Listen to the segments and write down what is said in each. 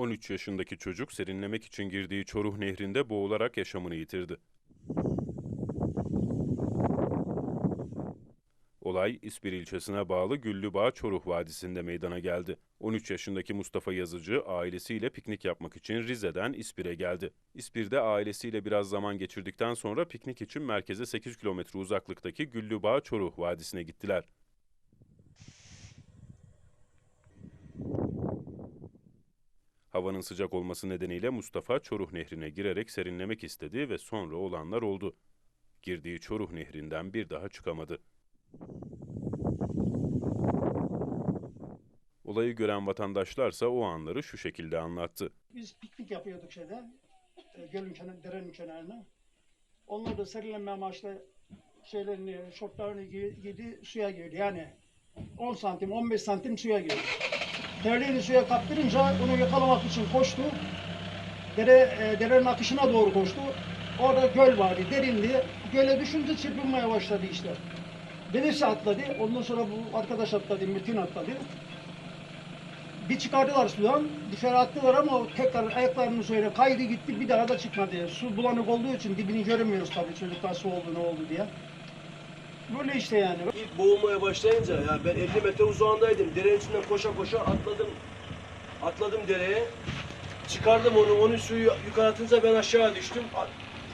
13 yaşındaki çocuk serinlemek için girdiği Çoruh Nehri'nde boğularak yaşamını yitirdi. Olay İspir ilçesine bağlı Güllübağ Çoruh Vadisi'nde meydana geldi. 13 yaşındaki Mustafa Yazıcı ailesiyle piknik yapmak için Rize'den İspir'e geldi. İspir'de ailesiyle biraz zaman geçirdikten sonra piknik için merkeze 8 kilometre uzaklıktaki Güllübağ Çoruh Vadisi'ne gittiler. Havanın sıcak olması nedeniyle Mustafa Çoruh Nehri'ne girerek serinlemek istedi ve sonra olanlar oldu. Girdiği Çoruh Nehri'nden bir daha çıkamadı. Olayı gören vatandaşlarsa o anları şu şekilde anlattı. Biz piknik yapıyorduk şeyde. E, gölün kenar, derenin kenarına. Onlar da serinlenme amaçlı şeylerini, şortlarını giy- giydi, suya girdi. Yani 10 santim, 15 santim suya girdi. Terliğini suya kaptırınca onu yakalamak için koştu. Dere, e, derenin akışına doğru koştu. Orada göl vardı, derindi. Göle düşünce çırpınmaya başladı işte. Birisi atladı, ondan sonra bu arkadaş atladı, Metin atladı. Bir çıkardılar sudan, dışarı attılar ama tekrar ayaklarının suyuna kaydı gitti, bir daha da çıkmadı. Su bulanık olduğu için dibini göremiyoruz tabii çocuklar su oldu ne oldu diye. Böyle işte yani. İlk boğulmaya başlayınca ya ben 50 metre uzağındaydım. Derenin içinden koşa koşa atladım. Atladım dereye. Çıkardım onu. Onu suyu yukarı atınca ben aşağı düştüm.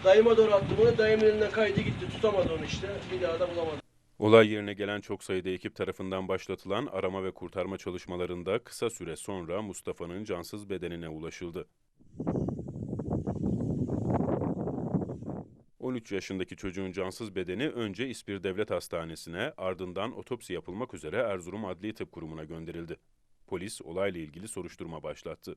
Dayıma doğru attım onu. Dayımın elinden kaydı gitti. Tutamadı onu işte. Bir daha da bulamadım. Olay yerine gelen çok sayıda ekip tarafından başlatılan arama ve kurtarma çalışmalarında kısa süre sonra Mustafa'nın cansız bedenine ulaşıldı. 13 yaşındaki çocuğun cansız bedeni önce İspir Devlet Hastanesi'ne ardından otopsi yapılmak üzere Erzurum Adli Tıp Kurumu'na gönderildi. Polis olayla ilgili soruşturma başlattı.